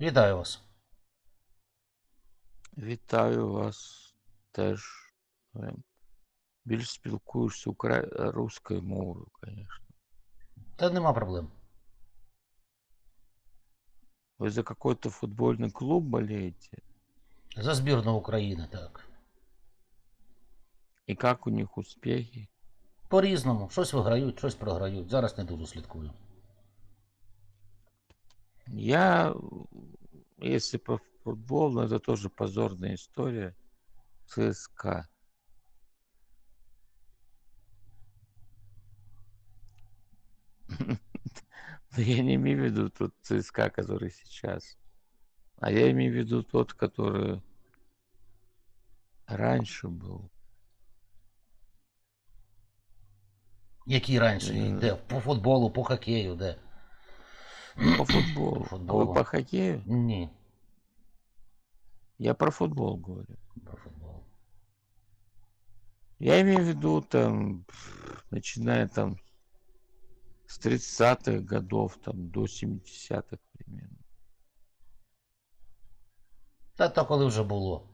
Вітаю вас. Вітаю вас теж. Більш спілкуюся укра... русською мовою, звісно. Та нема проблем. Ви за какой-то футбольний клуб болеете? За збірну України, так. І як у них успехи? По-різному. Щось виграють, щось програють. Зараз не дуже слідкую. Я, если по футболу, ну, это тоже позорная история. ЦСКА. Но я не имею в виду тот ЦСКА, который сейчас. А я имею в виду тот, который раньше был. Які раніше? Е. Де? По футболу, по хокею, де? По футболу. А футболу. вы по хоккею? Ні, Я про футбол говорю. по футболу. Я имею в виду там, начиная там с 30-х годов там до 70-х примерно. Та то коли вже було.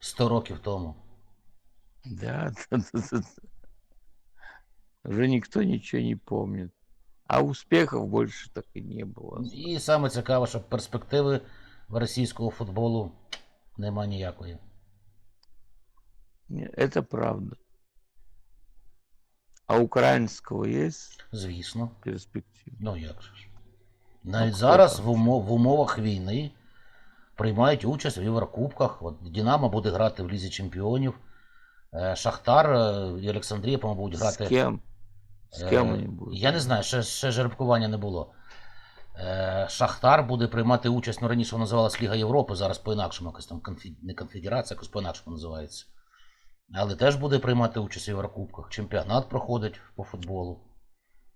100 років тому. Да, да, да, да. Уже никто ничего не помнит. А успехов больше так и не было. І саме цікаве, що перспективи в російського футболу нема ніякої. Это правда. А украинского есть Звісно. перспектива? Ну як же ж. Навіть хто зараз в, умо- в умовах війни приймають участь в Єврокубках. От Динамо буде грати в Лізі Чемпіонів. Е, Шахтар е, і Олександрія, по-моєму, будуть грати. С кем? С Е, кем они будут? Я не знаю, ще, ще жеребкування не було. Е, Шахтар буде приймати участь, ну раніше вона називалась Ліга Європи, зараз по-інакшому, якось там конфі... не конфедерація, якось по-інакшому називається. Але теж буде приймати участь в Єврокубках. Чемпіонат проходить по футболу.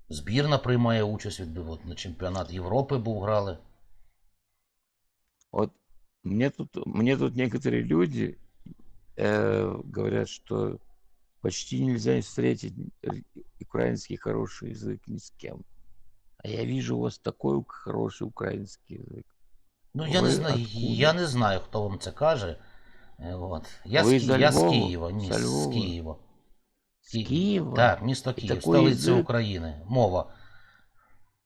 Збірна приймає участь від от, на чемпіонат Європи був грали. Вот мне тут, мне тут некоторые люди э, говорят, что почти нельзя встретить р- украинский хороший язык ни с кем. А я вижу у вас такой ук- хороший украинский язык. Ну, я не Ви знаю, откуда? я не знаю, хто вам це каже. Е, От. Я, Ви з, за Ки- я з Львова? Києва, ні, За з Львова? Києва. С Ки- Киева? Так, місто І Київ, такий столиця язик? України. Мова.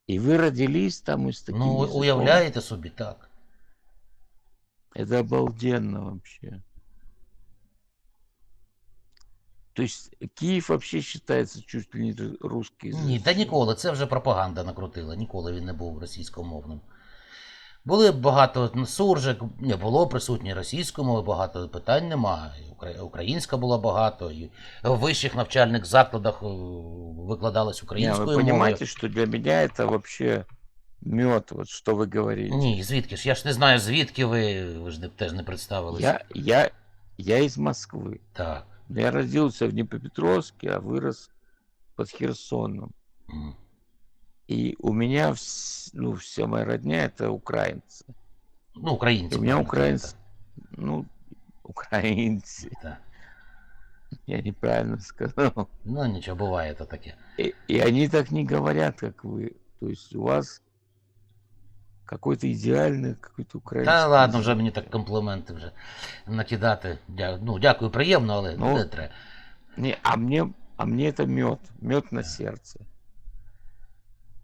И вы родились там и с таким Ну, языком? уявляєте собі, так. Это обалденно вообще. То есть Киев вообще считается чуть ли не ру- русский язык. Ні, та ніколи, це вже пропаганда накрутила, ніколи він не був російськомовним. Були багато ну, суржик, не було присутні російської мови, багато питань нема. і укра- Українська була багато, і в вищих навчальних закладах е, викладалась Не, українською вы мовою. понимаете, что для меня это вообще мед, вот что вы говорите. Ні, звідки ж? Я ж не знаю, звідки ви, ви ж не- теж не представилися. Я, я, я из Москвы. Так. Но Я родился в Днепропетровске, а вырос под Херсоном. М. И у меня вс- ну, вся моя родня это украинцы. Ну, українці. У меня правильно, украинцы, ну, украинцы. так, так. Я неправильно сказал. Ну, нічого, буває то таке. И, и они так не говорят, как вы. То есть у вас какой-то идеальный какой-то украинский. Та ладно, язык. вже мені так компліменти вже накидати. Дя... Ну, дякую, приємно, але Ну, не треба. Не, а мне, а мне это мед, мед на сердце.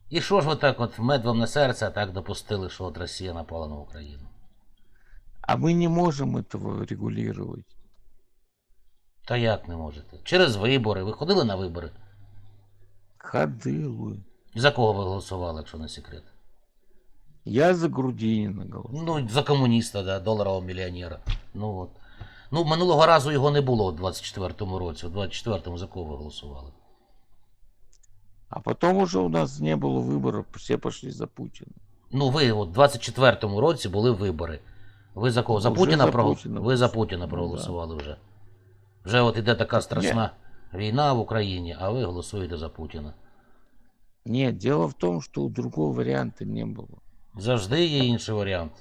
І що ж ви так от мед вам на серце, а так допустили, що от Росія напала на Україну? А мы не можем этого регулировать. Та як не можете? Через вибори. Ви ходили на вибори? Ходылую. І за кого ви голосували, якщо не секрет? Я за Грудинина голосую. Ну, за комуніста, да, доларового мільйонера. Ну от. Ну, минулого разу його не було у 24-му році. У 24-му за кого ви голосували? А потом уже у нас не было выборов, все пошли за Путина. Ну, ви от в 24-му році були вибори. Ви за кого? За Вже Путіна, за прогол- Путіна. Ви за Путіна Ну, проголосували вже. Вже от іде така Так, страшна війна в Україні, а ви голосуєте за Путіна. Нет, дело в том, что другого варианта не было. Завжди є інший варіант.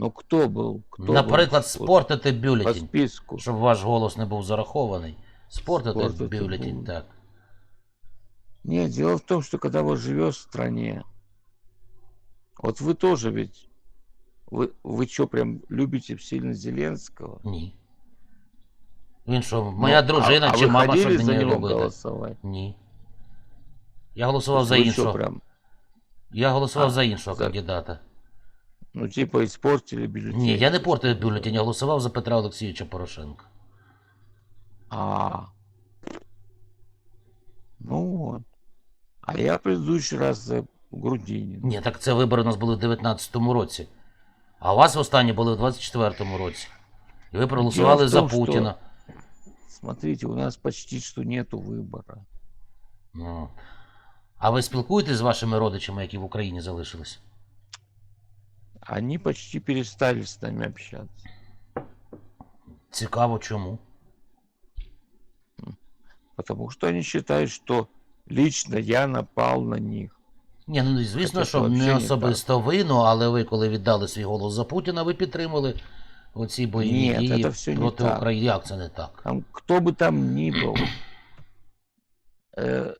Но кто был? Кто Наприклад, был вот спортити по бюлетень, списку. щоб ваш голос не був зарахований. Спортити Спортити бюлетень, був. так. Нет, дело в том, что когда вот живешь в стране, вот вы тоже ведь Вы, вы что, прям любите сильно Зеленского? Ні. Він що, моя Ну, дружина а, а чи вы мама, ходили щоб за мені него робити? голосовать? Ні. Я голосував за Вы чё, іншого. прям, Я голосував А, за іншого за- кандидата. ну, типа, испортили бюллетень? Ні, я не портив бюлетень, я голосував за Петра Олексійовича Порошенка. А. Ну вот. А я предыдущий раз за Грудинина. Ні, так це вибори у нас були в 19-му році. А у вас останні були в 24-му році. І ви проголосували за Путіна. Смотрите, у нас почти что нету выбора. Ну. А ви спілкуєтесь з вашими родичами, які в Україні залишились? Они почти перестали с нами общаться. Цікаво, чому. Потому что они считают, что лично я напал на них. Ні, ну звісно, Хоча що це не взагалі не особисто ви, ну, але ви, коли віддали свій голос за Путіна, ви підтримали оці бойові Ні, дії це все не проти так. України. Як це не так? Там, кто бы там ни был, э,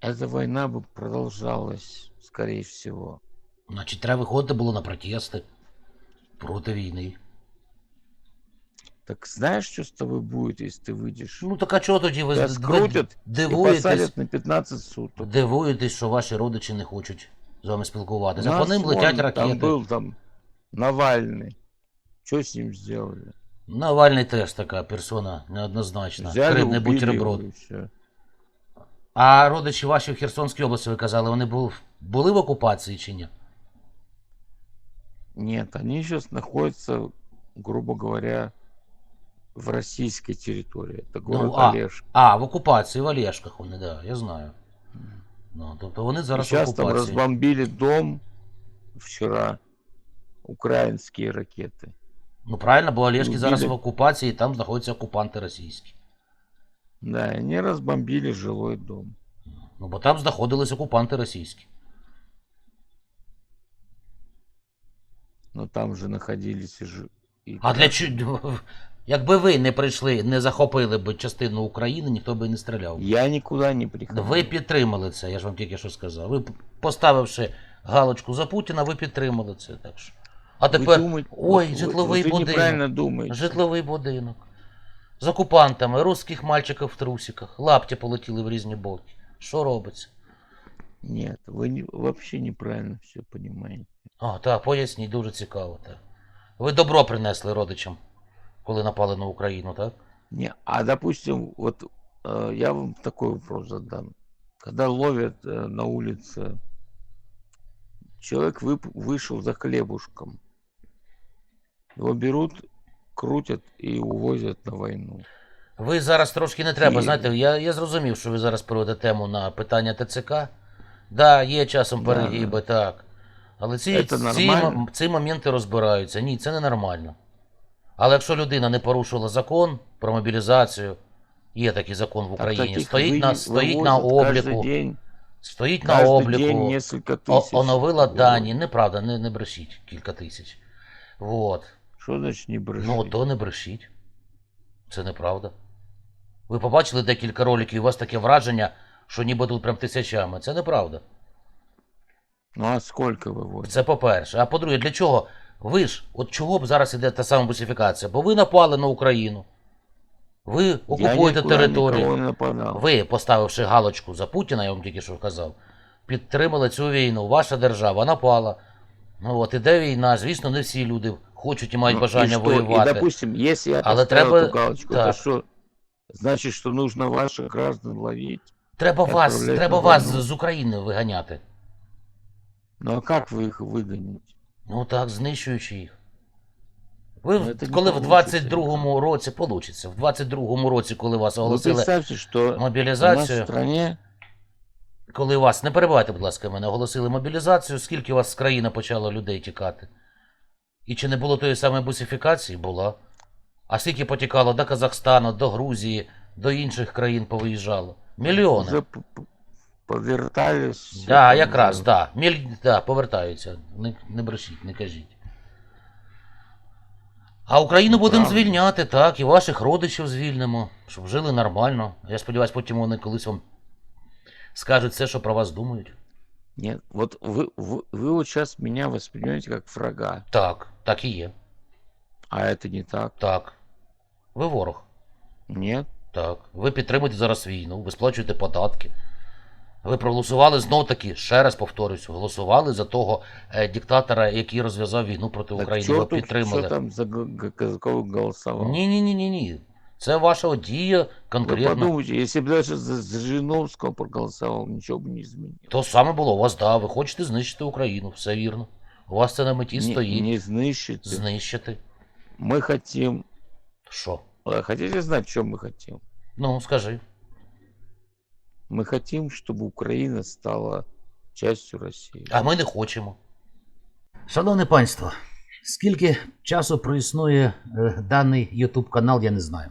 эта война бы продолжалась, скорее всего. Значить, треба виходити було на протести проти війни. Так знаешь, что с тобой будет, если ты выйдешь? Ну так а чого тоді ви, Тебя ви скрутят и дивуєтесь, посадят на 15 суток. дивуєтесь, що ваші родичі не хочуть з вами У спілкуватися. А нас по ним вон летять Там ракети. был там Навальный. Что с ним сделали? Навальний теж така персона неоднозначна. Взяли, Хребний убили бутерброд. его и все. А родичі ваші в Херсонській області, ви казали, вони були, були в окупації чи ні? Нет, они сейчас находятся, грубо говоря, в российской территории. Это город Ну, а, Олежк. а, в окупації, в Олешках вони, да, я знаю. Ну, тобто вони зараз в Сейчас там окупації. разбомбили дом вчера. Украинские ракеты. Ну правильно, бо Олешки Ну, зараз біля- в окупації, і там знаходяться окупанти російські. Да, и они разбомбили жилой дом. Ну, бо там знаходились окупанти російські. Но там же находились и, ж... и А для чого? Якби ви не прийшли, не захопили б частину України, ніхто би і не стріляв. Я никуда не приходил. Ви підтримали це, я ж вам тільки що сказав. Ви поставивши галочку за Путіна, ви підтримали це. Так що. А тепер. думаете- ой, житловий вот вы будинок. неправильно. Житловий будинок З окупантами, русських мальчиків в трусиках, лапті полетіли в різні боки. Що робиться? Нет, вы не- вообще неправильно все понимаете. А, так, поясніть, дуже цікаво. Так. Ви добро принесли родичам, коли напали на Україну, так? Не, а допустим, вот э, я вам такой вопрос задам. Когда ловят э, на улице, человек вып- вышел за хлебушком, его берут, крутят и увозят на войну. Ви зараз трошки не треба, І- знаєте, я, я зрозумів, що ви зараз проводите тему на питання ТЦК. Да, є часом Да, перегиби, так. Але ці, Це ці, нормально? м- ці моменти розбираються. Ні, це не нормально. Але якщо людина не порушила закон про мобілізацію, є такий закон в Так Україні, таких стоїть, на, вы- стоїть на вывозят каждый обліку, день, стоїть на каждый обліку. день несколько О- тысяч. оновила вывозят. дані, неправда, не, не брешіть, кілька тисяч. Вот. Что значит не бреши? Ну, то не брешіть. Це неправда. Ви побачили декілька роликів, і у вас таке враження, що ніби тут прям тисячами. Це неправда. Ну а сколько вывозят? Це по-перше. А по-друге, для чого? Ви ж, от чого б зараз іде та сама бусифікація? Бо ви напали на Україну. Ви окупуєте територію. никого не нападал. Ви, поставивши галочку за Путіна, я вам тільки що казав, підтримали цю війну. Ваша держава напала. Ну от іде війна. Звісно, не всі люди хочуть і мають Ну, бажання и что? воювати. И, допустим, если я Але поставил треба- эту галочку, так. это что? Значит, что нужно ваших граждан ловить? Треба Я вас, відправляю треба на вас війну. з України виганяти. Ну а как вы их выгоните? Ну так, знищуючи їх. Ви, Ну, в- це не коли в получиться. 22-му році, получиться, в 22-му році, коли вас Вы оголосили представьте, что у нас в мобілізацію, стране коли вас, не перебивайте, будь ласка, мене, оголосили мобілізацію, скільки у вас з країни почало людей тікати? І чи не було тої самої бусифікації? Була. А скільки потікало до Казахстану, до Грузії, до інших країн повиїжджало? Мільйони. п- повертались. все Да, якраз, уже. да. Міль... да, повертаються. Не, не брешіть, не кажіть. А Україну будемо звільняти, так, і ваших родичів звільнимо, щоб жили нормально. Я сподіваюся, потім вони колись вам скажуть все, що про вас думають. Нет, вот вы, вы, вы вот сейчас меня воспринимаете как врага, Так, так і є. а это не так. Так. Ви ворог. Нет? Так. Ви підтримуєте зараз війну, ви сплачуєте податки. Ви проголосували знов таки, ще раз повторюсь, голосували за того е, диктатора, який розв'язав війну проти Так України. что Ви тут, підтримали. что там за г- г- Казаков голосовал? Ні, ні, ні, ні, ні. Це ваша дія Вы конкретно. подумайте, если бы даже за, за Жириновского проголосовал, ничего бы не изменилось. То саме було у вас, да, ви хочете знищити Україну, все вірно. У вас це на меті не, стоїть. не знищите. Знищити. Мы хотим... Що? А Хотите знать, что мы хотим? Ну, скажи. Мы хотим, чтобы Украина стала частью России. А ми не хочемо. Шановне панство, скільки часу проіснує е, даний YouTube канал, я не знаю.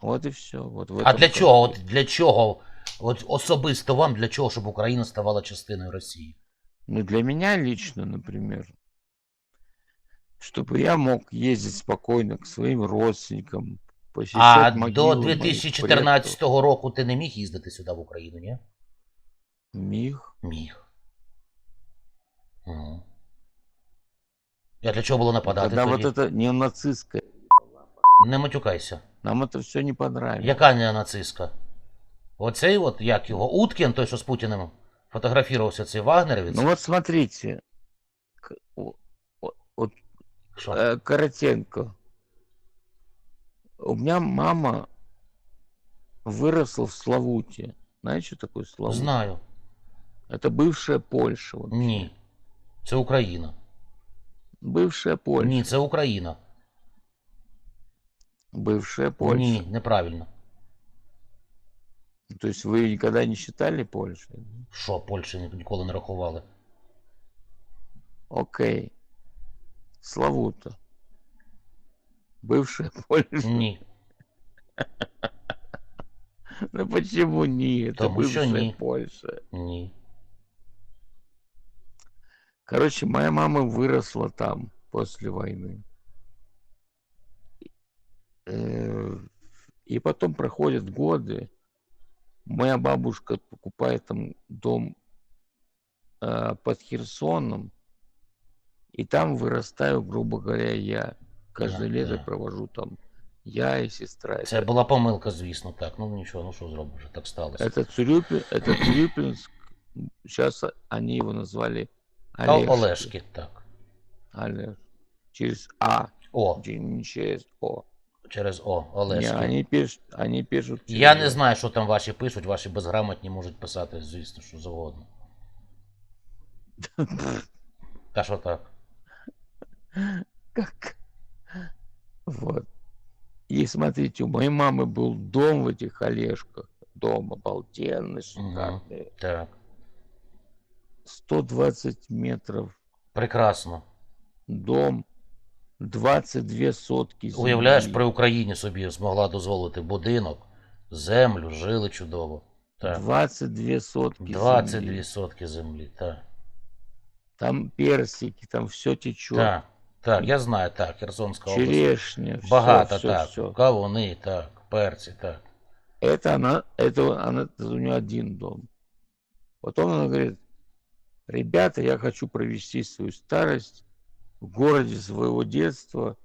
Вот и все. Вот в А этом для чого? От конфликт. для чого? От особисто вам для чого, щоб Україна ставала частиною Росії? Ну, для меня лично, например, чтобы я мог ездить спокойно к своим родственникам, посещать А могилы до моих 2014 року ти не міг їздити сюди в Україну, ні? предков. Миг. Міг. Угу. А для чого було нападати Когда тоді? вот это неонацистское, Не матюкайся. нам это все не понравилось. Яка неонацистська? Оцей от, як його, Уткін, той, що з Путіним фотографувався, цей вагнерівець? Ну вот смотрите, к- о- о- вот Що? э, Коротенко. У меня мама выросла в Славуте. Знаете, что такое Славут? Знаю. Это бывшая Польша. вообще. Ні. Це Україна. Бывшая Польша. Ні, це Україна. Бывшая Польша. Ні, неправильно. То есть вы никогда не считали Польшей? Що, Польщі ні- ніколи не рахували? Окей. Славута. Бывшая Польша. Ні. Ну почему нет? Это Потому что бывшая не. Польша. Ні. Короче, моя мама выросла там после войны. Э, И потом проходят годы. Моя бабушка покупает там дом э, под Херсоном. И там вырастаю, грубо говоря, я. Каждое Да, лето да. провожу там я и сестра. Це була помилка, звісно, так. Ну нічого, ну що зробиш, так сталося. это Цурюпин, это Цурюпинск. Сейчас они его назвали Та Олежки. Олешки, так. Олеж. Через А, О, не через О. через О, Не, Олешки. они пишут, они пишут. Я через не О. знаю, що там ваші пишуть, ваші безграмотні можуть писати, звісно, що завгодно. Та що так? Как? Вот. И смотрите, у моей мамы был дом в этих Олежках. Дом обалденный, шикарный. Так. 120 метров Прекрасно. дом, 22 сотки земли. Уявляєш, при Україні собі змогла дозволити будинок, землю, жили чудово. Так. 22 сотки 22 земли. сотки землі. Так. Там персики, там все течет. Так. Так, я знаю, так, Херсонська область. Черешня, Багато, все, так. все. Кавуни, так, перці, так. Это она, это она, это у нее один дом. Потом она говорит, ребята, я хочу провести свою старость в городе своего детства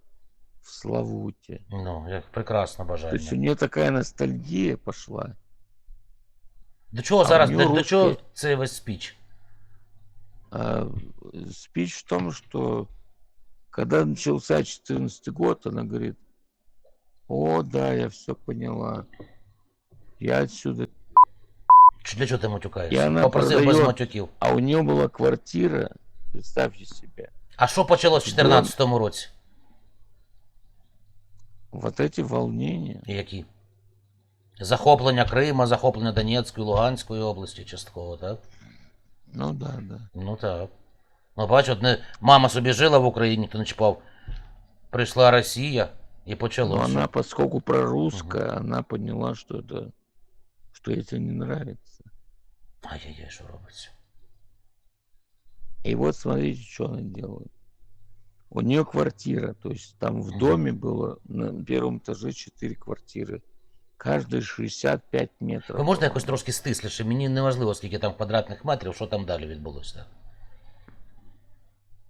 в Славуте. Ну, як прекрасне То есть у нее такая ностальгия пошла. До чого а зараз, в до, нього до чого цей весь спіч? А, спич в том, что когда начался 14 год, она говорит, о, да, я все поняла. Я отсюда. Чи для чого ти матюкаєшся? вона Попросив без продає- матюків. А у нее была квартира, представьте себе, А що почалось в 2014 році? вот эти волнения. Які? Захоплення Крима, захоплення Донецької, Луганської області частково, так? Ну да, да. Ну так. Ну, бач, от не... мама собі жила в Україні, то не чіпав. Прийшла Росія і Но почалося. она, поскольку прорусская, она поняла, что это, что ей это не нравится. Ай-яй-яй, що робиться? И вот смотрите, что она делает. У нее квартира, то есть там в Мгм. доме было на первом этаже 4 квартиры. Каждая 65 метров. Ви можете по-моему. якось трошки стисліше? Мені не важливо, скільки там квадратних метрів, що там далі відбулося.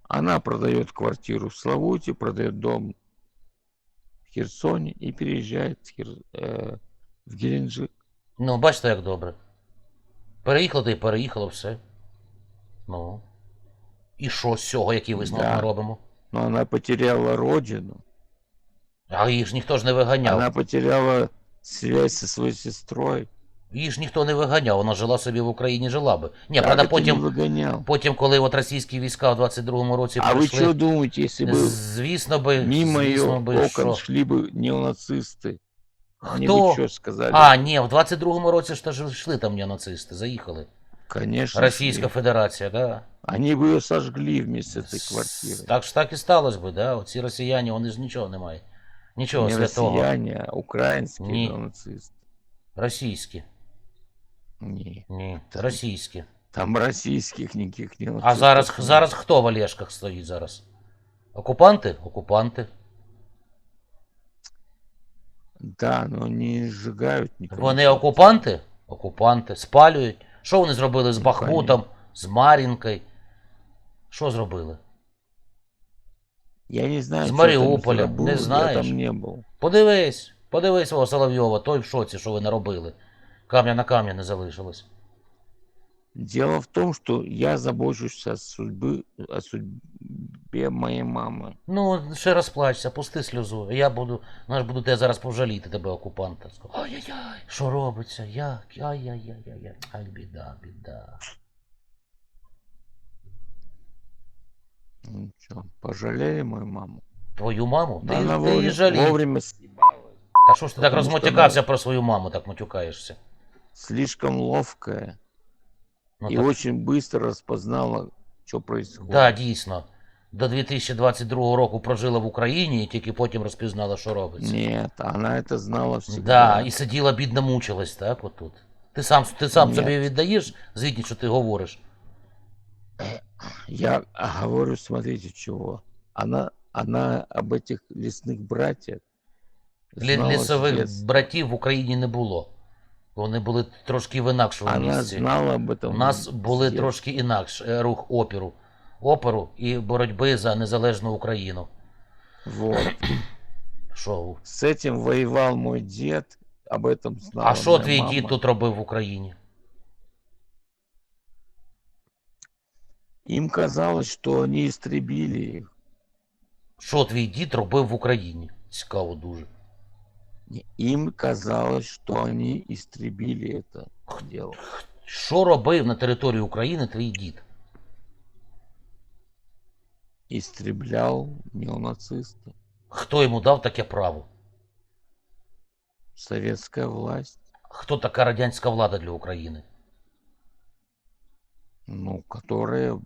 Она продает квартиру в Славуте, продает дом в Херсоне и переезжает в, Хер- э, в Геленджик. Ну, бачите, як добре. Переїхало, то й переїхало все. Ну. І що з цього, який висновок Да. ми робимо? Но она потеряла родину. А її ж ніхто ж не виганяв. Она потеряла связь со своей сестрой. Її ж ніхто не виганяв, вона жила собі в Україні, жила би. Ні, Как правда, это не потім, выгонял? потім, коли от російські війська в 22-му році А вы прийшли, что думаете, если бы звісно би, мимо ее звісно би, окон що... шли бы неонацисты? Они Кто? бы что сказали? А, ні, в 22-му році ж теж йшли там неонацисти, заїхали. Конечно. Російська шли. Федерація, да. Они бы ее сожгли вместе с этой квартирой. Так ж так і сталося би, да. Оці росіяни, вони ж нічого не мають. Нічого Не святого. россияне, а украинские Не. неонацисты. Російські. Не. Ні, російські. Там российских никаких неонацистов. А зараз, нет. зараз хто в Олешках стоїть зараз? Окупанти? Окупанти. Да, но не сжигают никого. Вони окупанти? Окупанти. Спалюють. Що вони зробили з Бахмутом, з Мар'їнкою? Що зробили? Я не знаю, З Маріуполя, там Мариуполя, было, Я там не був. Подивись, подивись свого Соловйова, той в шоці, що ви наробили. Кам'я на кам'я не залишилось. Дело в том, что я забочусь о судьбе, о судьбе моей мамы. Ну, ще раз плачся, пусти сльозу. Я буду, знаєш, буду тебе зараз пожаліти тебе, окупанта. Ай-яй-яй, що робиться? Як? Ай-яй-яй-яй. Ай, біда, біда. Ну что, пожалели мою маму? Твою маму? Ти, Она ти її вовремя, жалій. вовремя. Та що ж ти так Потому що розмотякався про свою маму, так матюкаєшся? Слишком ловкая Ну, и так, очень быстро распознала, что происходит. да, дійсно. До 2022 року прожила в Україні і тільки потім розпізнала, що робиться. Нет, она это знала Да, всегда. і сиділа, бідна, мучилась, так, отут. Ти сам, ти сам Ні. собі віддаєш звідні, що ти говориш. Я говорю, смотрите, чего. Она, она об этих лесных братьях Лі- знала с Лісових детства. братів в Україні не було. Вони були трошки в інакшому Она місці. знала об этом. У нас с були детства. трошки інакше е, рух опіру. Оперу і боротьби за незалежну Україну. Вот. Що? С этим воевал мой дед, об этом знала А що моя твій мама. дід тут робив в Україні? Им казалось, что они истребили их. Що твій дід робив в Україні? Цікаво дуже. Не, Им казалось, что они истребили это дело. Що робив на території України твій дід? Истреблял неонацистов. Хто йому дав таке право? Советская власть, Хто така радянська влада для України? ну, которая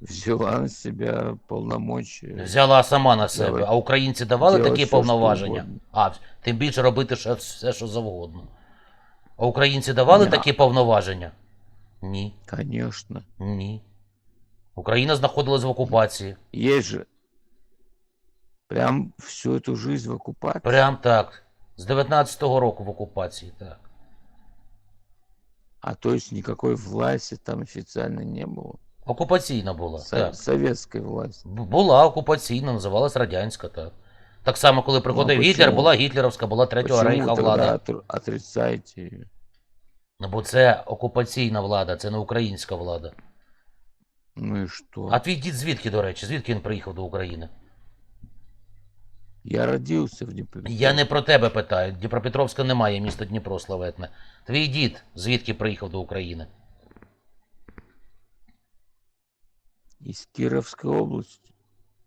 взяла на себя полномочия. Взяла сама на себе, а українці давали Делать такі все, повноваження? угодно. А, тим більше робити ще все, що завгодно. А українці давали Ні. такі повноваження? Ні. Конечно. Ні. Україна знаходилась в окупації. Есть же прям всю эту жизнь в оккупации. Прям так. З 19-го року в окупації, так. А то есть никакой власти там официально не было. Окупаційна була. Со- Так. Советской власти. Була окупаційна, називалась радянська, так. Так само, коли приходив Ну, Гітлер, була гітлерівська, була третього рейха влада. отр- отрицаете ее? Ну, Бо це окупаційна влада, це не українська влада. Ну и что? А твій дід звідки, до речі, звідки він приїхав до України? Я родился в Днепре. Я не про тебе питаю. Дніпропетровська немає, місто Дніпро славетне. Твій дід звідки приїхав до України? Из Кировской области.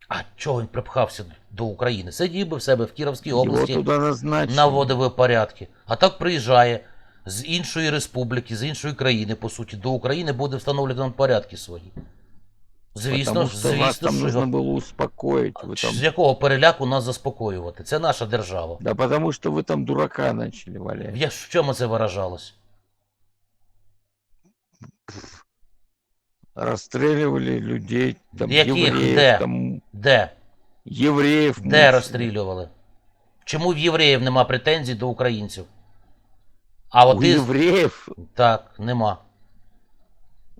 А чого він припхався до України? Сидів би в себе в Кіровській Его області, туда назначили. наводив би порядки. А так приїжджає з іншої республіки, з іншої країни, по суті, до України буде встановлювати порядки свої. Звісно, Потому ж, что вас звісно, там що нужно было успокоить. Вы з там... якого переляку нас заспокоювати? Це наша держава. Да потому что вы там дурака начали валять. Я, в чому це виражалось? Расстреливали людей, там, Яких? евреев, Де? там, Де? евреев. Де мучили. розстрілювали? Чому в євреїв нема претензій до українців? А от У із... евреев, Так, нема.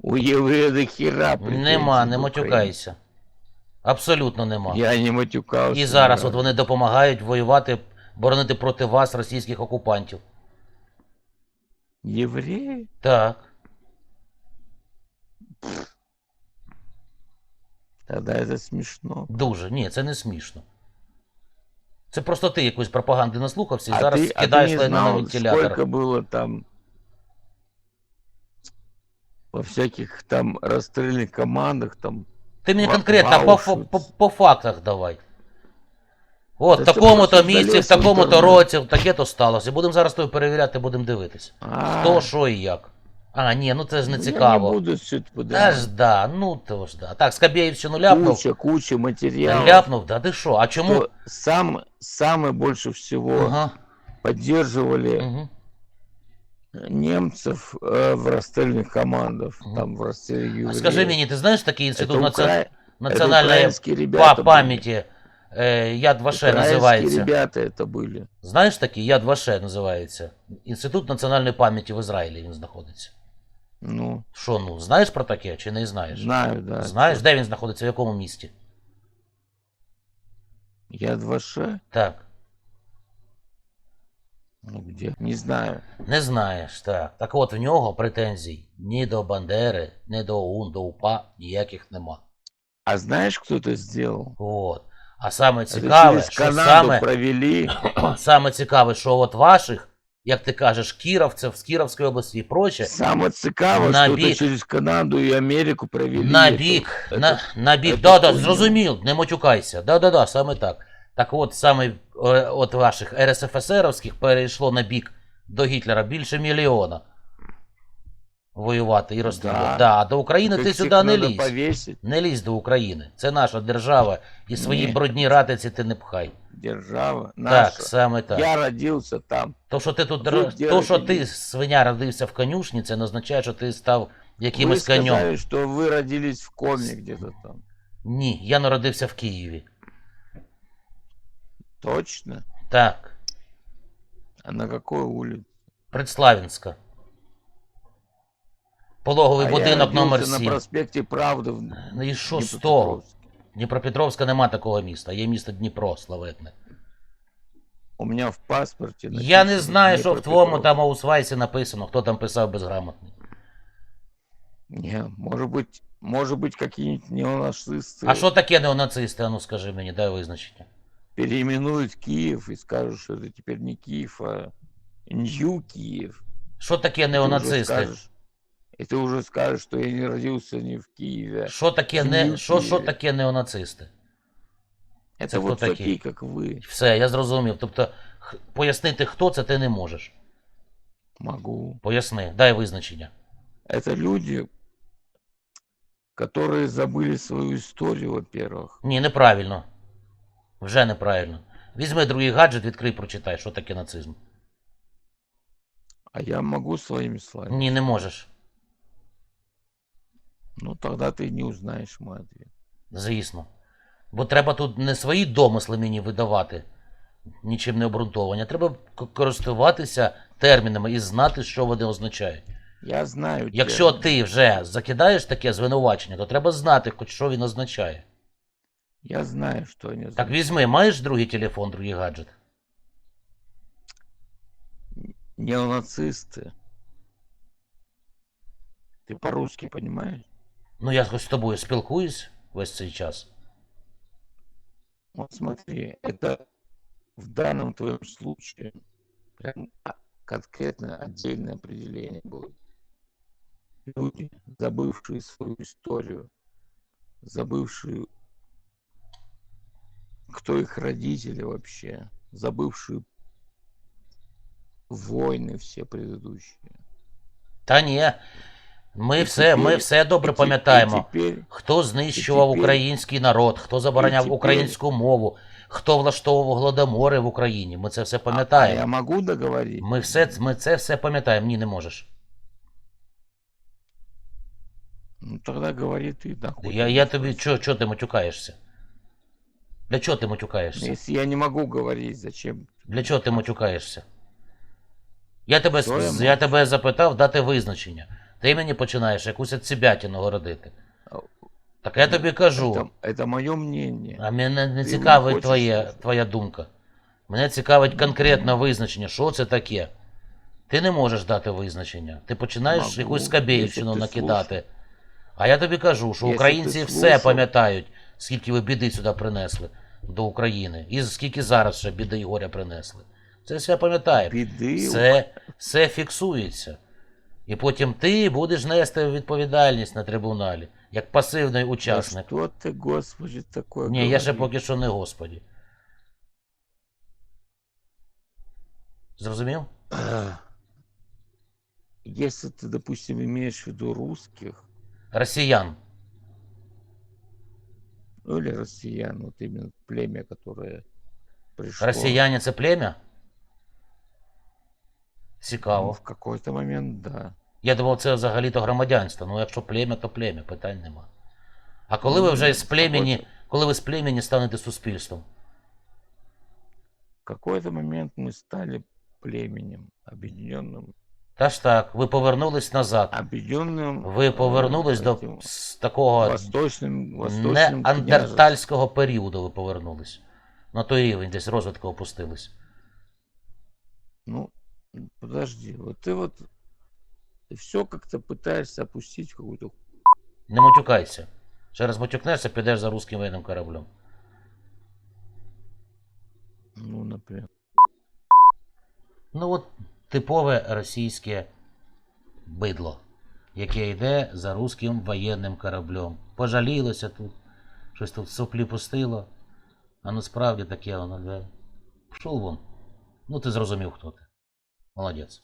у евреев до претензий Нема, не матюкайся. Абсолютно нема. Я не матюкался. І зараз от вони допомагають воювати, боронити проти вас російських окупантів. Евреи? Так. Тогда это смешно. Дуже. Ні, це не смішно. Це просто ти якоїсь пропаганди наслухався і а зараз ты, а ты кидаєш не лайно на знал, вентилятор. сколько было там во всяких там расстрельных командах там Ти мені Ва- конкретно по, фа- Ваушвіц. по, по фактах давай. От, в Та це такому-то просто місці, в залез в такому-то інтернет. році, таке то сталося. Будемо зараз тобі перевіряти, будемо дивитися. А, Хто, що і як. А, ні, ну це ж не ну, цікаво. Я не буду все это Та подавать. ж да, ну то ж да. Так, Скабєєвщину ляпнув. Куча, куча Та материалов. ляпнув, да ти що? А чому? что сам, самые больше всего Ага. поддерживали Угу. немцев э, в расстрельных командах, Мгм. там в расстреле А евреев. скажи мені, ти знаєш такий это, інститут укра- наці... это національної украинские па- ребята были. пам'яті е, Яд Ваше Украинские називається? ребята это были. Знаєш такий? Яд Ваше називається. Інститут національної пам'яті в Ізраїлі він знаходиться. Ну, Що ну, знаєш про таке чи не знаєш? знаю, да. Знаєш, де він знаходиться, в якому місті? Я дваше? Так. Ну где? Не знаю. Не знаєш, так. Так от в нього претензій ні до Бандери, ні до ОУН, до УПА ніяких нема. А знаешь, кто это сделал? От. А саме цікаве, що Канаду саме, провели. саме цікаве, що от ваших, як ти кажеш, кіровців з Кіровської області і проче, Самое цикаво, На что это бик. через Канаду и Америку провели. на это- бік, это- на, на бік, це да, да, хуйня. зрозумів, не матюкайся. Да, да, да, саме так. Так от саме е, от ваших РСФСРовських перейшло на бік до Гітлера більше мільйона. Воювати і розстрілювати. Да. Да. а до України Их ти сюди не лізь. повесить. Не лізь до України. Це наша держава, і свої Ні. брудні ратиці ти не пхай. Держава наша. Так, саме так. Я родился там. То, що ти тут Ви де то, що ти свиня родився в конюшні, це не означає, що ти став якимось конем. сказали, что вы родились в Коме где-то там. Ні, я народився в Києві. Точно? Так, А на какой улице? Предславінська. Пологовий а я будинок номер родился на 7. проспекте Правды в Ну і що з того? Днепропетровске. Дніпропетровська нема такого міста, є місто Дніпро, славетне. У меня в паспорте Я не написано знаю, що в твоєму Днепропетровск. там аусвайсі написано, хто там писав безграмотний. Не, может быть, может быть какие-нибудь неонацисты А що таке неонацисти? А ну скажи мені, дай визначення. переименуют Киев и скажут, что это теперь не Киев, а Нью Киев. Що таке Ты уже неонацисти? скажешь- И ты уже скажешь, что я не родился не в Киеве. Що таке, в не... Нью що, що Києві. таке неонацисти? Это кто вот такие? такие, как вы. Все, я зрозумів. Тобто х- пояснити, хто це, ти не можеш. Могу. Поясни, дай визначення. Это люди, которые забыли свою историю, во-первых. Ні, неправильно. Вже неправильно. Візьми другий гаджет, відкрий, прочитай, що таке нацизм. А я могу своими словами. Ні, не можеш. Ну тогда ты не узнаешь мой ответ. Звісно. Бо треба тут не свої домисли мені видавати, нічим не обґрунтовані, а треба к- користуватися термінами і знати, що вони означають. Я знаю. Якщо термин. ти вже закидаєш таке звинувачення, то треба знати, хоч що він означає. Я знаю, что они Так знают. візьми, маєш другий телефон, другий гаджет? Неонацисты. Ты по-русски понимаешь? Ну я з тобою спілкуюсь весь цей час. Вот смотри, это в данном твоем случае прям конкретно отдельное определение будет. Люди, забывшие свою историю, забывшие, кто их родители вообще, забывшие войны все предыдущие. Та ні. Ми І все, ми все добре пам'ятаємо. Хто знищував тепер- український народ, хто забороняв тепер- українську мову, хто влаштовував голодомори в Україні. Ми це все а я пам'ятаємо. могу договорить? Ми все, ми це все пам'ятаємо. Ні, не можеш. Ну тогда говори ты, нахуй. Я, я тобі чо, чо ти матюкаєшся? Для чого ти Ну, матюкаєшся? Если я не могу говорить, зачем? Для чого ти матюкаєшся? Я тебе, я я тебе запитав дати визначення. Ти мені починаєш якусь отсібятіну городити. А, Так я тобі кажу. Это, это мое мнение. А мене не Ти цікавить хочеш твоє, слухати? твоя думка. Мене цікавить конкретне визначення, що це таке. Ти не можеш дати визначення. Ти починаєш Могу, якусь якщо скабєївщину ти накидати. А я тобі кажу, що Якщо українці ти все слухав. пам'ятають, скільки ви біди сюди принесли до України. І скільки зараз ще біди і горя принесли. Це все пам'ятаємо. Беды. Все, все фіксується. І потім ти будеш нести відповідальність на трибуналі, як пасивний учасник. что ты, Господи, такое Ні, я ще поки що не господі. Зрозумів? А, Если ты, допустим, имеешь в виду русских, Росіян. ну или россиян, вот именно племя, которое пришло. Росіяни це плем'я? Ну, в какой-то момент, да. Я думав, це взагалі-то громадянство. Ну, якщо плем'я, то плем'я, питань нема. А коли ви вже Ну, з племені, какой-то- коли ви з племені станете суспільством? В какой-то момент мы стали племенем, объединенным. Та ж так, ви повернулись назад. Объединенным. Ви э, повернулись до этим с такого Восточным, восточным княжеством. неандертальського періоду ви повернулись. На той рівень десь розвитку опустились. Ну, подожди, вот ты вот все как-то пытаешься опустить в какую-то... Не матюкайся. Ще раз матюкнешся, підеш за русським воєнним кораблем. Ну, например. Ну от типове російське бидло, яке йде за русським воєнним кораблем. Пожалілося тут, щось тут соплі пустило. А насправді таке воно, де. Пішов вон. Ну ти зрозумів, хто ти. Молодець.